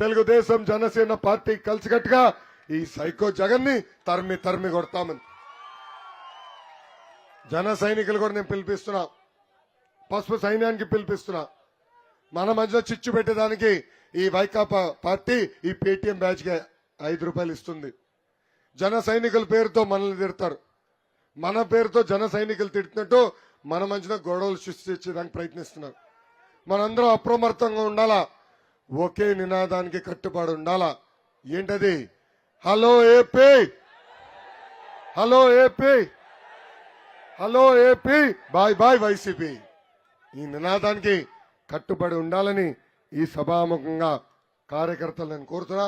Telugu Desam Janasena party కలిసికట్టుగా ఈ psycho జగన్ని తరిమి తరిమి కొడతామని. జన సైనికులు కూడా నేను పిలిపిస్తున్నా. పసుపు సైన్యానికి పిలిపిస్తున్నా. మన మధ్యలో చిచ్చు పెట్టేదానికి ఈ వైకాపా పార్టీ ఈ పేటీఎం బ్యాచ్కి ఐదు రూపాయలు ఇస్తుంది. జన సైనికుల పేరుతో మనల్ని తిడతారు. మన పేరుతో జన సైనికులు తిడుతున్నట్టు మన మధ్యన గొడవలు సృష్టించడానికి ప్రయత్నిస్తున్నారు. మనందరం అప్రమత్తంగా ఉండాలా? ఒకే నినాదానికి కట్టుబడి ఉండాలా? ఏంటది? Hello AP! Hello AP! Hello AP! Bye bye YCP! ఈ నినాదానికి కట్టుబడి ఉండాలని ఈ సభాముఖంగా కార్యకర్తలు నేను కోరుతున్నా.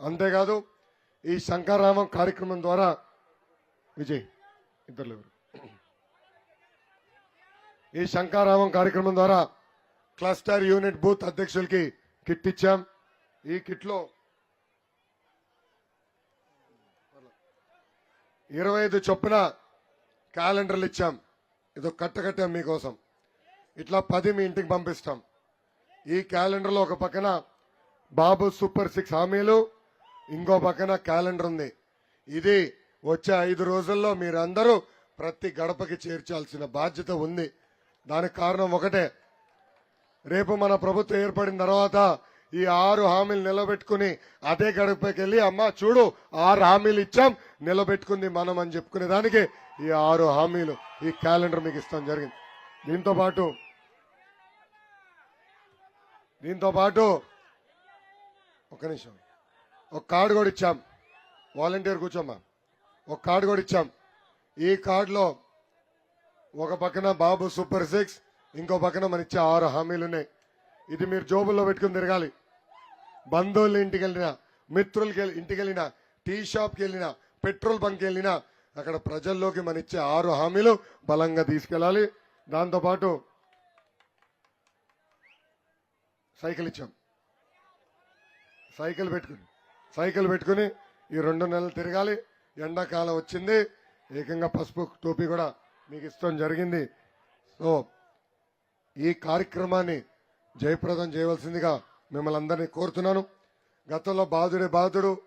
అంతేకాదు ఈ శంకరరామం కార్యక్రమం ద్వారా విజయ్ ఇద్దరు ఈ శంకారామం కార్యక్రమం ద్వారా క్లస్టర్ యూనిట్ బూత్ అధ్యక్షులకి కిట్ ఇచ్చాం. ఈ కిట్లో ఇరవై ఐదు చొప్పున క్యాలెండర్లు ఇచ్చాం. ఇదో కట్టకట్టాం మీకోసం. ఇట్లా పది మీ ఇంటికి పంపిస్తాం. ఈ క్యాలెండర్లో ఒక పక్కన బాబు సూపర్ సిక్స్ హామీలు ఇంకో పక్కన క్యాలెండర్ ఉంది. ఇది వచ్చే ఐదు రోజుల్లో మీరందరూ ప్రతి గడపకి చేర్చాల్సిన బాధ్యత ఉంది. దానికి కారణం ఒకటే రేపు మన ప్రభుత్వం ఏర్పడిన తర్వాత ఈ ఆరు హామీలు నిలబెట్టుకుని అదే గడుపుకి వెళ్ళి అమ్మా చూడు ఆరు హామీలు ఇచ్చాం నిలబెట్టుకుంది మనం అని చెప్పుకునే దానికి ఈ ఆరు హామీలు ఈ క్యాలెండర్ మీకు ఇస్తాం జరిగింది. దీంతో పాటు దీంతో పాటు ఒక నిమిషం ఒక కార్డు కూడా ఇచ్చాం. వాలంటీర్ కూర్చోమ్మా. ఒక కార్డు కూడా ఇచ్చాం. ఈ కార్డులో ఒక పక్కన బాబు సూపర్ సిక్స్ ఇంకో పక్కన మన ఇచ్చే ఆరు హామీలు ఉన్నాయి. ఇది మీరు జోబుల్లో పెట్టుకుని తిరగాలి. బంధువుల ఇంటికి వెళ్ళినా మిత్రులకి వెళ్ళి- ఇంటికి వెళ్ళినా టీ షాప్కి వెళ్ళినా పెట్రోల్ బంక్ వెళ్ళినా అక్కడ ప్రజల్లోకి మన ఇచ్చే ఆరు హామీలు బలంగా తీసుకెళ్ళాలి. దాంతోపాటు సైకిల్ ఇచ్చాం. సైకిల్ పెట్టుకుని సైకిల్ పెట్టుకుని ఈ రెండు నెలలు తిరగాలి. ఎండాకాలం వచ్చింది. ఏకంగా పసుపు టోపీ కూడా మీకు ఇష్టం జరిగింది. సో ఈ కార్యక్రమాన్ని జయప్రదం చేయవలసిందిగా మిమ్మల్ని అందరినీ కోరుతున్నాను. గతంలో బాధుడే బాధుడు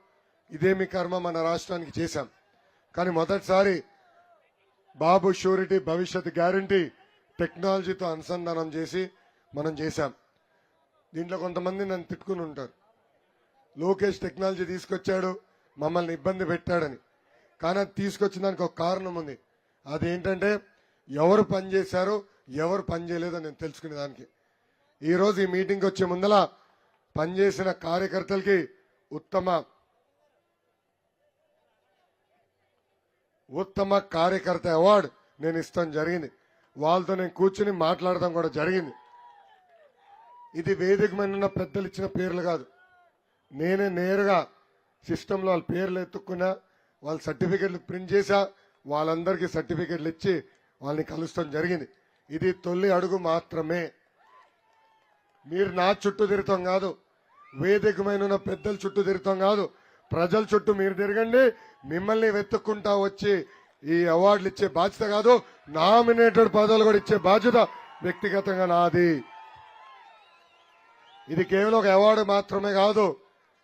ఇదేమి కర్మ మన రాష్ట్రానికి చేశాం. కానీ మొదటిసారి బాబు షూరిటీ భవిష్యత్ గ్యారంటీ టెక్నాలజీతో అనుసంధానం చేసి మనం చేశాం. దీంట్లో కొంతమంది నన్ను తిట్టుకుని ఉంటారు. లోకేష్ టెక్నాలజీ తీసుకొచ్చాడు మమ్మల్ని ఇబ్బంది పెట్టాడని. కానీ అది తీసుకొచ్చిన దానికి ఒక కారణం ఉంది. అదేంటంటే ఎవరు పనిచేశారో ఎవరు పనిచేయలేదో నేను తెలుసుకునే దానికి. ఈ ఈ మీటింగ్కి వచ్చే ముందల పనిచేసిన కార్యకర్తలకి ఉత్తమ ఉత్తమ కార్యకర్త అవార్డు నేను ఇస్తాం జరిగింది. వాళ్ళతో నేను కూర్చుని మాట్లాడడం కూడా జరిగింది. ఇది వేదిక మీద ఉన్న పెద్దలు ఇచ్చిన పేర్లు కాదు. నేనే నేరుగా సిస్టంలో వాళ్ళ పేర్లు ఎత్తుక్కున్నా వాళ్ళ సర్టిఫికెట్లు ప్రింట్ చేశా వాళ్ళందరికీ సర్టిఫికెట్లు ఇచ్చి వాళ్ళని కలుస్తాం జరిగింది. ఇది తొలి అడుగు మాత్రమే. మీరు నా చుట్టూ తిరుగుతాం కాదు. వేదికమైన ఉన్న పెద్దల చుట్టూ తిరుగుతాం కాదు. ప్రజల చుట్టూ మీరు తిరగండి. మిమ్మల్ని వెతుక్కుంటా వచ్చి ఈ అవార్డులు ఇచ్చే బాధ్యత కాదు. నామినేటెడ్ పదవులు కూడా ఇచ్చే బాధ్యత వ్యక్తిగతంగా నాది. ఇది కేవలం ఒక అవార్డు మాత్రమే కాదు.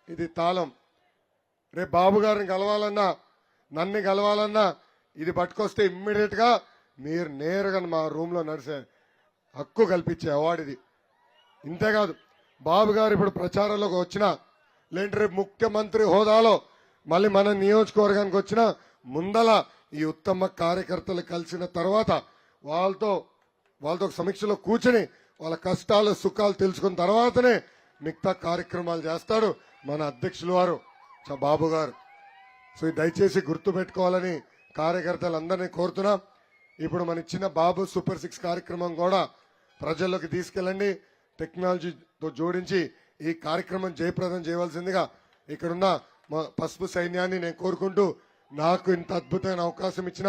ఇది తాళం. రేపు బాబు గారిని కలవాలన్నా నన్ను కలవాలన్నా ఇది పట్టుకొస్తే ఇమ్మీడియట్గా మీరు నేరుగా మా రూమ్లో నడిచే హక్కు కల్పించే అవార్డు ఇది. ఇంతేకాదు బాబు గారు ఇప్పుడు ప్రచారంలోకి వచ్చిన లేదంటే రేపు ముఖ్యమంత్రి హోదాలో మళ్ళీ మన నియోజకవర్గానికి వచ్చిన ముందల ఈ ఉత్తమ కార్యకర్తలు కలిసిన తర్వాత వాళ్ళతో వాళ్ళతో సమీక్షలో కూర్చుని వాళ్ళ కష్టాలు సుఖాలు తెలుసుకున్న తర్వాతనే మిగతా కార్యక్రమాలు చేస్తాడు మన అధ్యక్షులు వారు బాబు గారు. సో దయచేసి గుర్తు పెట్టుకోవాలని కార్యకర్తలందరినీ కోరుతున్నాం. ఇప్పుడు మన ఇచ్చిన బాబు సూపర్ సిక్స్ కార్యక్రమం కూడా ప్రజల్లోకి తీసుకెళ్ళండి. టెక్నాలజీతో జోడించి ఈ కార్యక్రమం జయప్రదం చేయవలసిందిగా ఇక్కడున్న మా పసుపు సైన్యాన్ని నేను కోరుకుంటూ నాకు ఇంత అద్భుతమైన అవకాశం ఇచ్చిన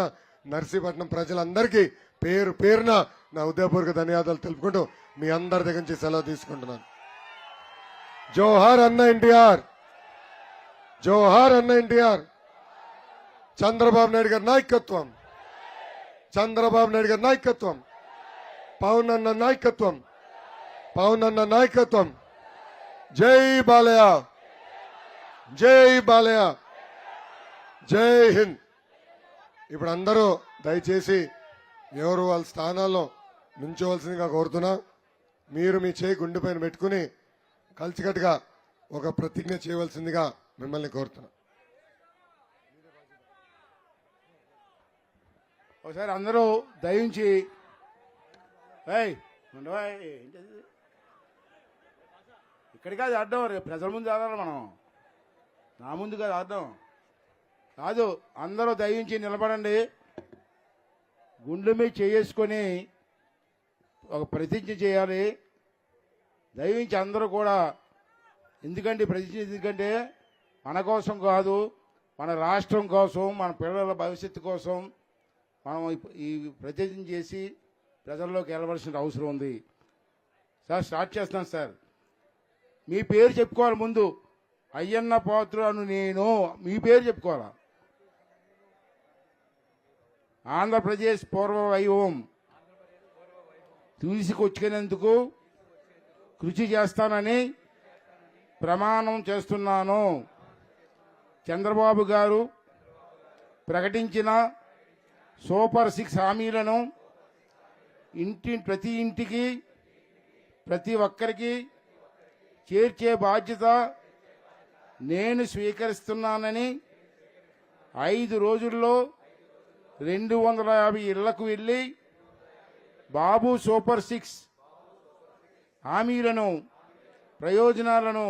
నర్సీపట్నం ప్రజలందరికీ పేరు పేరున నా ఉదయపూర్వక ధన్యవాదాలు తెలుపుకుంటూ మీ అందరి దగ్గర నుంచి సెలవు తీసుకుంటున్నాను. జోహార్ అన్న ఎన్టీఆర్! జోహార్ అన్న ఎన్టీఆర్! చంద్రబాబు నాయుడు గారి నాయకత్వం! చంద్రబాబు నాయుడు గారి నాయకత్వం. పవన్ అన్న నాయకత్వం. పవన్ అన్న నాయకత్వం. జై బాలయ్య. జై బాలయ్య. జై హింద్. ఇప్పుడు అందరూ దయచేసి ఎవరు వాళ్ళ స్థానాల్లో నుంచోవలసిందిగా కోరుతున్నా. మీరు మీ చేయి గుండెపైన పెట్టుకుని కలిసికట్టుగా ఒక ప్రతిజ్ఞ చేయవలసిందిగా మిమ్మల్ని కోరుతున్నాం. ఒకసారి అందరూ దయించి ఏయ్ ఇక్కడికి కాదు ఆడడం రేపు ప్రజల ముందు ఆడాలి మనం. నా ముందు కాదు ఆడడం. కాదు అందరూ దయించి నిలబడండి. గుండె మీద చేసుకొని ఒక ప్రతిజ్ఞ చేయాలి. దయించి అందరూ కూడా ఎందుకంటే ప్రతిజ్ఞ? ఎందుకంటే మన కోసం కాదు మన రాష్ట్రం కోసం మన పిల్లల భవిష్యత్తు కోసం మనం ఈ- ఈ చేసి ప్రజల్లోకి వెళ్ళవలసిన అవసరం ఉంది. సార్ స్టార్ట్ చేస్తున్నాను సార్. మీ పేరు చెప్పుకోవాలి ముందు. అయ్యన్న పాత్రను నేను మీ పేరు చెప్పుకోవాలా? ఆంధ్రప్రదేశ్ పూర్వ వైభవం తీసుకొచ్చుకునేందుకు కృషి చేస్తానని ప్రమాణం చేస్తున్నాను. చంద్రబాబు గారు ప్రకటించిన సూపర్ సిక్స్ హామీలను ఇంటి ప్రతి ఇంటికి ప్రతి ఒక్కరికి చేర్చే బాధ్యత నేను స్వీకరిస్తున్నానని ఐదు రోజుల్లో రెండు వందల యాభై ఇళ్ళకు వెళ్ళి బాబు సూపర్ సిక్స్ హామీలను ప్రయోజనాలను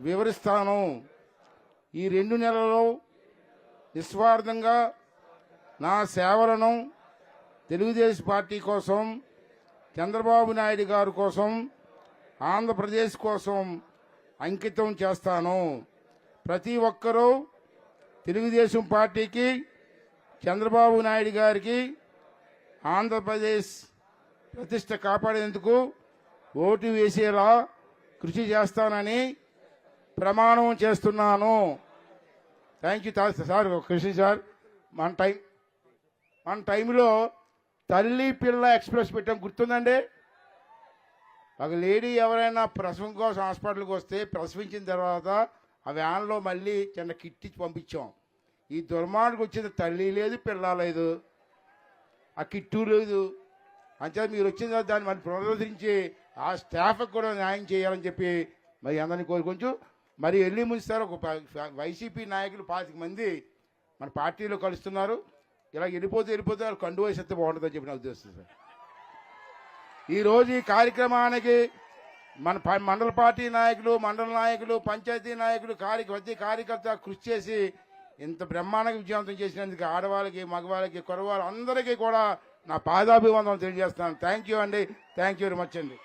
వివరిస్తాను. ఈ రెండు నెలల్లో నిస్వార్థంగా నా సేవలను తెలుగుదేశం పార్టీ కోసం చంద్రబాబు నాయుడు గారి కోసం ఆంధ్రప్రదేశ్ కోసం అంకితం చేస్తాను. ప్రతి ఒక్కరూ తెలుగుదేశం పార్టీకి చంద్రబాబు నాయుడు గారికి ఆంధ్రప్రదేశ్ ప్రతిష్ట కాపాడేందుకు ఓటు వేసేలా కృషి చేస్తానని ప్రమాణం చేస్తున్నాను. థ్యాంక్ యూ సార్ కృషి సార్ మన టైం. మన టైంలో తల్లి పిల్ల ఎక్స్ప్రెస్ పెట్టాం. గుర్తుందండి? ఒక లేడీ ఎవరైనా ప్రసవం కోసం హాస్పిటల్కి వస్తే ప్రసవించిన తర్వాత ఆ వ్యాన్లో మళ్ళీ చిన్న కిట్టి పంపించాం. ఈ దుర్మార్గకు వచ్చింది తల్లి లేదు పిల్ల లేదు. ఆ కిట్టు లేదు. అంతే మీరు వచ్చిన తర్వాత దాన్ని మరి పునరుద్ధరించి ఆ స్టాఫ్కి కూడా న్యాయం చేయాలని చెప్పి మరి అందరినీ కోరుకొంచు మరి వెళ్ళి ముంచుతారు ఒక వైసీపీ నాయకులు పాతిక మంది మన పార్టీలో కలుస్తున్నారు. ఇలా వెళ్ళిపోతే వెళ్ళిపోతే వాళ్ళు కండు వేసేస్తే బాగుంటుందని చెప్పి నా ఉద్దేశం సార్. ఈరోజు ఈ కార్యక్రమానికి మన ప- మండల పార్టీ నాయకులు మండల నాయకులు పంచాయతీ నాయకులు కార్య ప్రతి కార్యకర్త కృషి చేసి ఇంత బ్రహ్మాండంగా విజయవంతం చేసినందుకు ఆడవాళ్ళకి మగవాళ్ళకి కొరవాళ్ళు అందరికీ కూడా నా పాదాభివందనం తెలియజేస్తున్నాను. థ్యాంక్ యూ అండి. థ్యాంక్ యూ వెరీ మచ్ అండి.